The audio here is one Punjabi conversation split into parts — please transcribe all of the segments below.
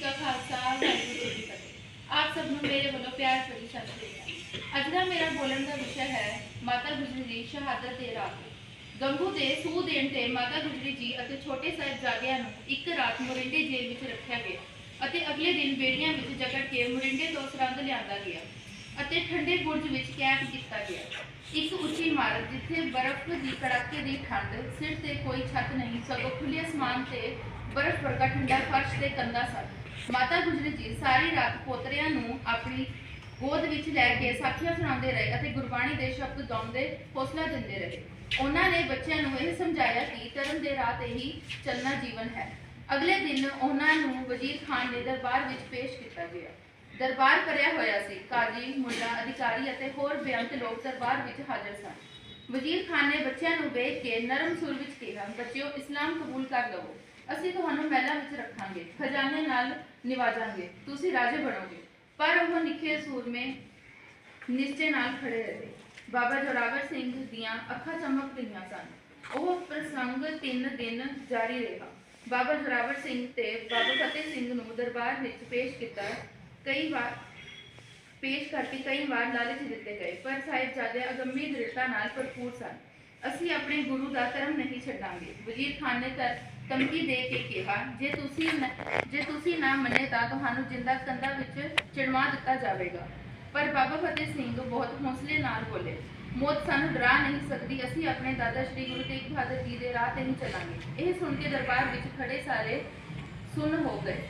ਕਾ ਖਾਲਸਾ, ਵਾਹਿਗੁਰੂ ਜੀ ਕੀ ਫਤਿਹ। ਆਪ ਸਭ ਨੂੰ ਮੇਰੇ ਵੱਲੋਂ ਪਿਆਰ ਭਰੀ ਸਤਿ ਸ੍ਰੀ ਅਕਾਲ। ਅੱਜ ਦਾ ਮੇਰਾ ਬੋਲਣ ਦਾ ਵਿਸ਼ਾ ਹੈ ਮਾਤਾ ਗੁਜਰੀ ਦੀ ਸ਼ਹਾਦਤ ਦੇ ਰਾਤ ਗੰਗੂ ਦੇ ਸੂਹ ਦੇਣ ਤੇ ਮਾਤਾ ਗੁਜਰੀ ਜੀ ਅਤੇ ਛੋਟੇ ਸਾਹਿਬਜ਼ਾਦਿਆਂ ਨੂੰ ਇੱਕ ਰਾਤ ਮੋਰਿੰਡੇ ਜੇਲ੍ਹ ਵਿੱਚ ਰੱਖਿਆ ਗਿਆ ਅਤੇ ਅਗਲੇ ਦਿਨ ਬੇੜੀਆਂ ਵਿੱਚ ਜਕੜ ਕੇ ਮੋਰਿੰਡੇ ਤੋਂ ਸਰੰਦ ਲਿਆਂਦਾ ਗਿਆ ਅਤੇ ਠੰਡੇ ਬੁਰਜ ਵਿੱਚ ਕੈਦ ਕੀਤਾ ਗਿਆ। ਇੱਕ ਉੱਚੀ ਇਮਾਰਤ ਜਿੱਥੇ ਬਰਫ਼ ਦੀ ਕੜਾਕੇ ਦੀ ਠੰਡ, ਸਿਰ ਤੇ ਕੋਈ ਛੱਤ ਨਹੀਂ, ਸਗੋਂ ਖੁੱਲੇ ਅਸਮਾਨ ਤੇ ਬਰਫ਼ ਵਰਗਾ ਠੰਡਾ ਫਰਸ਼ ਤੇ ਕੰਧਾਂ ਸਨ। ਮਾਤਾ ਗੁਜਰੀ ਜੀ ਸਾਰੀ ਰਾਤ ਪੋਤਰਿਆਂ ਨੂੰ ਆਪਣੀ ਗੋਦ ਵਿੱਚ ਲੈ ਕੇ ਸਾਖੀਆਂ ਸੁਣਾਉਂਦੇ ਰਹੇ ਅਤੇ ਗੁਰਬਾਣੀ ਦੇ ਸ਼ਬਦ ਗਾਉਂਦੇ ਹੌਸਲਾ ਦਿੰਦੇ ਰਹੇ। ਉਹਨਾਂ ਨੇ ਬੱਚਿਆਂ ਨੂੰ ਇਹ ਸਮਝਾਇਆ ਕਿ ਧਰਮ ਦੇ ਰਾਹ ਤੇ ਹੀ ਚੱਲਣਾ ਜੀਵਨ ਹੈ। ਅਗਲੇ ਦਿਨ ਉਹਨਾਂ ਨੂੰ ਵਜ਼ੀਰ ਖਾਨ ਦੇ ਦਰਬਾਰ ਵਿੱਚ ਪੇਸ਼ ਕੀਤਾ ਗਿਆ। ਦਰਬਾਰ ਭਰਿਆ ਹੋਇਆ ਸੀ। ਕਾਜੀ, ਮੁੰਡਾ, ਅਧਿਕਾਰੀ ਅਤੇ ਹੋਰ ਬੇਅੰਤ ਲੋਕ ਦਰਬਾਰ ਵਿੱਚ ਹਾਜ਼ਰ ਸਨ। ਵਜ਼ੀਰ ਖਾਨ ਨੇ ਬੱਚਿਆਂ ਨੂੰ ਵੇਖ ਕੇ ਨਰਮ ਸੁਰ ਵਿੱਚ ਕਿਹਾ, ਬੱਚਿਓ, ਇਸਲਾਮ ਕਬੂਲ ਕਰ ਲਵੋ। ਅਸੀਂ ਤੁਹਾਨੂੰ ਮਹਿਲਾਂ ਵਿੱਚ ਰੱਖਾਂਗੇ, ਖਜ਼ਾਨੇ ਨਾਲ ਨਿਵਾਜਾਂਗੇ, ਤੁਸੀਂ ਰਾਜੇ ਬਣੋਗੇ। ਪਰ ਉਹ ਨਿੱਕੇ ਸੂਰਮੇ ਨਿਸ਼ਚੇ ਨਾਲ ਖੜੇ ਰਹੇ। ਬਾਬਾ ਜੋਰਾਵਰ ਸਿੰਘ ਦੀਆਂ ਅੱਖਾਂ ਚਮਕ ਰਹੀਆਂ ਸਨ। ਉਹ ਪ੍ਰਸੰਗ ਤਿੰਨ ਦਿਨ ਜਾਰੀ ਰਿਹਾ। ਬਾਬਾ ਜੋਰਾਵਰ ਸਿੰਘ ਤੇ ਬਾਬਾ ਫਤਿਹ ਸਿੰਘ ਨੂੰ ਦਰਬਾਰ ਵਿੱਚ ਪੇਸ਼ ਕੀਤਾ, ਕਈ ਵਾਰ ਪੇਸ਼ ਕਰਕੇ ਕਈ ਵਾਰ ਲਾਲਚ ਦਿੱਤੇ ਗਏ, ਪਰ ਸਾਹਿਬਜ਼ਾਦੇ ਅਗੰਮੀ ਦ੍ਰਿੜਤਾ ਨਾਲ ਭਰਪੂਰ ਸਨ। ਅਸੀਂ ਆਪਣੇ ਗੁਰੂ ਦਾ ਧਰਮ ਨਹੀਂ ਛੱਡਾਂਗੇ। ਵਜ਼ੀਰ ਖਾਨ ਨੇ ਧਮਕੀ ਦੇ ਕੇ ਕਿਹਾ, ਜੇ ਤੁਸੀਂ ਜੇ ਤੁਸੀਂ ਨਾ ਮੰਨੇ ਤਾਂ ਤੁਹਾਨੂੰ ਜਿੰਦਾ ਕੰਧਾਂ ਵਿੱਚ ਚਿਣਵਾ ਦਿੱਤਾ ਜਾਵੇਗਾ। ਪਰ ਬਾਬਾ ਫਤਿਹ ਸਿੰਘ ਬਹੁਤ ਹੌਸਲੇ ਨਾਲ ਬੋਲੇ, ਮੌਤ ਸਾਨੂੰ ਡਰਾ ਨਹੀਂ ਸਕਦੀ, ਅਸੀਂ ਆਪਣੇ ਦਾਦਾ ਸ਼੍ਰੀ ਗੁਰੂ ਤੇਗ ਬਹਾਦਰ ਜੀ ਦੇ ਰਾਹ ਤੇ ਹੀ ਚੱਲਾਂਗੇ। ਇਹ ਸੁਣ ਕੇ ਦਰਬਾਰ ਵਿੱਚ ਖੜੇ ਸਾਰੇ ਸੁੰਨ ਹੋ ਗਏ।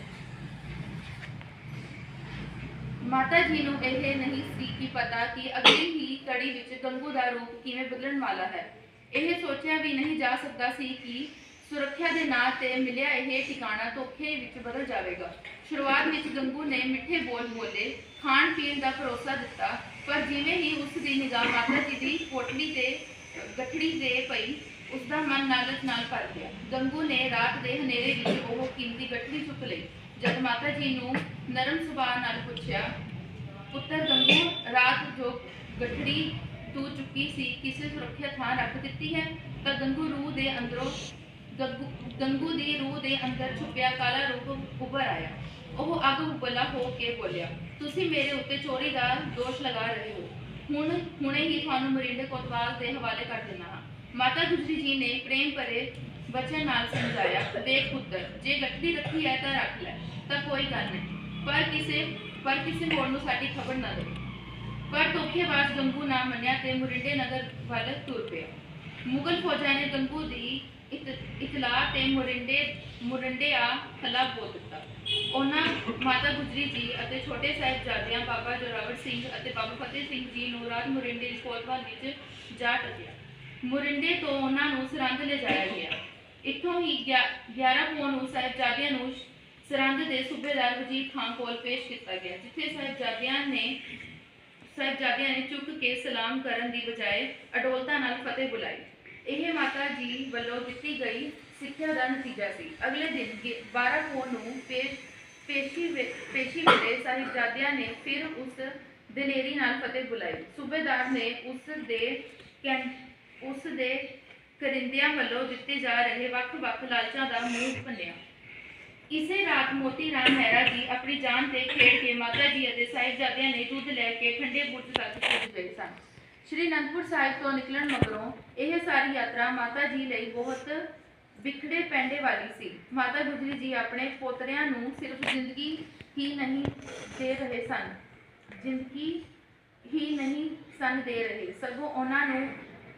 ਮਾਤਾ ਜੀ ਨੂੰ ਇਹ ਨਹੀਂ ਸੀ ਕਿ ਪਤਾ ਕਿ ਅਗਲੀ ਹੀ ਕੜੀ ਵਿੱਚ ਗੰਗੂ ਦਾ ਰੂਪ ਕਿਵੇਂ ਬਦਲਣ ਵਾਲਾ ਹੈ। ਇਹ ਸੋਚਿਆ ਵੀ ਨਹੀਂ ਜਾ ਸਕਦਾ ਸੀ ਕਿ ਸੁਰੱਖਿਆ ਦੇ ਨਾਂ ਤੇ ਮਿਲਿਆ ਇਹ ਟਿਕਾਣਾ ਧੋਖੇ ਵਿੱਚ ਬਦਲ ਜਾਵੇਗਾ। ਸ਼ੁਰੂਆਤ ਵਿੱਚ ਗੰਗੂ ਨੇ ਮਿੱਠੇ ਬੋਲ ਬੋਲੇ, ਖਾਣ ਪੀਣ ਦਾ ਭਰੋਸਾ ਦਿੱਤਾ, ਪਰ ਜਿਵੇਂ ਹੀ ਉਸ ਦੀ ਨਿਗਾਹ ਮਾਤਾ ਜੀ ਦੀ ਪੋਟਲੀ ਤੇ ਗਠੜੀ ਦੇ ਪਈ ਉਸ ਦਾ ਮਨ ਲਾਲਚ ਨਾਲ ਭਰ ਗਿਆ। ਗੰਗੂ ਨੇ ਰਾਤ ਦੇ ਹਨੇਰੇ ਵਿੱਚ ਉਹ ਕੀਮਤੀ ਗੱਠੜੀ ਚੁੱਕ ਲਈ। ਜਦ ਮਾਤਾ ਜੀ ਨੂੰ ਨਰਮ ਸੁਭਾਅ ਨਾਲ ਪੁੱਛਿਆ, ਪੁੱਤਰ ਗੰਗੂ, ਰਾਤ ਜੋ ਗੱਠੜੀ ਤੂੰ ਚੁੱਕੀ ਸੀ, ਕਿਸੇ ਸੁਰੱਖਿਅਤ ਥਾਂ ਰੱਖ ਦਿੱਤੀ ਹੈ? ਤਾਂ ਗੰਗੂ ਰੂਹ ਦੇ ਅੰਦਰੋਂ ਗੰਗੂ- ਦੀ ਰੂਹ ਦੇ ਅੰਦਰ ਛੁਪਿਆ ਕਾਲਾ ਰੂਪ ਉੱਭਰ ਆਇਆ। ਉਹ ਅੱਗ ਉਬਲਾ ਹੋ ਕੇ ਬੋਲਿਆ, ਤੁਸੀਂ ਮੇਰੇ ਉੱਤੇ ਚੋਰੀ ਦਾ ਦੋਸ਼ ਲਗਾ ਰਹੇ ਹੋ। ਹੁਣ, ਹੁਣੇ ਹੀ ਤੁਹਾਨੂੰ ਮਰਿੰਡੇ ਕੋਤਵਾਲ ਦੇ ਹਵਾਲੇ ਕਰ ਦੇਣਾ ਹਾਂ। ਮਾਤਾ ਗੁਜਰੀ ਜੀ ਨੇ ਪ੍ਰੇਮ ਭਰੇ ਵਚਨ ਨਾਲ ਸਮਝਾਇਆ ਵੇਖ ਪੁੱਤਰ, ਜੇ ਗੱਠੜੀ ਰੱਖੀ ਹੈ ਤਾਂ ਰੱਖ ਲੈ, ਤਾਂ ਕੋਈ ਗੱਲ ਨਹੀਂ। ਪਰ ਕਿਸੇ ਪਰ ਕਿਸੇ ਹੋਰ ਨੂੰ ਸਾਡੀ ਖਬਰ ਨਾ ਦੇ। ਪਰ ਧੋਖੇਬਾਜ਼ ਗੰਗੂ ਨਾ ਮੰਨਿਆ ਤੇ ਮੁਰਿੰਡੇ ਨਗਰ ਵੱਲ ਤੁਰ ਪਿਆ। ਮੁਗਲ ਫੌਜਾਂ ਨੇ ਗੰਗੂ ਦੀ ਇਤ- ਤੇ ਮੁਰਿੰਡੇ ਮੁਰਿੰਡੇ ਆ ਹਲਾ ਦਿੱਤਾ। ਉਹਨਾਂ ਮਾਤਾ ਗੁਜਰੀ ਜੀ ਅਤੇ ਛੋਟੇ ਸਾਹਿਬਜ਼ਾਦਿਆਂ ਬਾਬਾ ਜੋਰਾਵਰ ਸਿੰਘ ਅਤੇ ਬਾਬਾ ਫਤਿਹ ਸਿੰਘ ਜੀ ਨੂੰ ਰਾਤ ਮੁਰਿੰਡੇ ਦੀ ਕੋਤਵਾਲ ਵਿੱਚ ਜਾ ਟਕਿਆ ਮੁਰਿੰਡੇ ਤੋਂ ਉਹਨਾਂ ਨੂੰ ਸਰੰਦ ਲਿਜਾਇਆ ਗਿਆ। ਇੱਥੋਂ ਹੀ 11 ਪੌਣ ਨੂੰ ਸਾਹਿਬਜ਼ਾਦਿਆਂ ਨੂੰ ਸਰੰਦ ਦੇ ਸੂਬੇਦਾਰ ਵਜੀਰ ਖਾਨ ਕੋਲ ਪੇਸ਼ ਕੀਤਾ ਗਿਆ, ਜਿੱਥੇ ਸਾਹਿਬਜ਼ਾਦਿਆਂ ਨੇ ਸਾਹਿਬਜ਼ਾਦਿਆਂ ਨੇ ਚੁੱਕ ਕੇ ਸਲਾਮ ਕਰਨ ਦੀ ਬਜਾਏ ਅਡੋਲਤਾ ਨਾਲ ਫਤਿਹ ਬੁਲਾਈ। ਇਹ ਮਾਤਾ ਜੀ ਵੱਲੋਂ ਦਿੱਤੀ ਗਈ ਸਿੱਖਿਆ ਦਾ ਨਤੀਜਾ ਸੀ। ਅਗਲੇ ਦਿਨ ਗਿ- 12 ਪੌਣ ਨੂੰ ਪੇਸ਼ ਪੇਸ਼ੀ ਪੇਸ਼ੀ ਵੇਲੇ ਸਾਹਿਬਜ਼ਾਦਿਆਂ ਨੇ ਫਿਰ ਉਸ ਦਲੇਰੀ ਨਾਲ ਫਤਿਹ ਬੁਲਾਈ। ਸੂਬੇਦਾਰ ਨੇ ਉਸ ਦੇ ਕੈਂ- ਉਸ ਦੇ ਕਰਿੰਦਿਆਂ ਵੱਲੋਂ ਦਿੱਤੇ ਜਾ ਰਹੇ ਵੱਖ-ਵੱਖ ਲਾਲਚਾਂ ਦਾ ਮੂੰਹ ਭੰਨਿਆ ਇਸੇ ਰਾਤ ਮੋਤੀ ਰਾਮ ਮਹਿਰਾ ਜੀ ਆਪਣੀ ਜਾਨ ਤੇ ਖੇਡ ਕੇ ਮਾਤਾ ਜੀ ਅਤੇ ਸਾਹਿਬਜ਼ਾਦਿਆਂ ਨੇ ਦੁੱਧ ਲੈ ਕੇ ਠੰਡੇ ਬੁਰਜ ਤੱਕ ਪਹੁੰਚ ਗਏ ਸਨ। ਸ਼੍ਰੀ ਅਨੰਦਪੁਰ ਸਾਹਿਬ ਤੋਂ ਨਿਕਲਣ ਮਗਰੋਂ ਇਹ ਸਾਰੀ ਯਾਤਰਾ ਮਾਤਾ ਜੀ ਲਈ ਬਹੁਤ ਵਿਖੜੇ ਪੈਂਡੇ ਵਾਲੀ ਸੀ। ਮਾਤਾ ਗੁਜਰੀ ਜੀ ਆਪਣੇ ਪੋਤਰਿਆਂ ਨੂੰ ਸਿਰਫ ਜ਼ਿੰਦਗੀ ਹੀ ਨਹੀਂ ਦੇ ਰਹੇ ਸਨ। ਜ਼ਿੰਦਗੀ ਹੀ ਨਹੀਂ ਸਨ ਦੇ ਰਹੇ। ਸਗੋਂ ਉਹਨਾਂ ਨੂੰ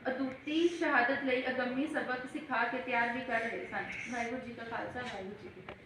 ਅਦੁੱਤੀ ਸ਼ਹਾਦਤ ਲਈ ਅਗੰਮੀ ਸਬਕ ਸਿਖਾ ਕੇ ਤਿਆਰ ਵੀ ਕਰ ਰਹੇ ਸਨ। ਵਾਹਿਗੁਰੂ ਜੀ ਕਾ ਖਾਲਸਾ, ਵਾਹਿਗੁਰੂ ਜੀ ਕੀ ਫਤਿਹ।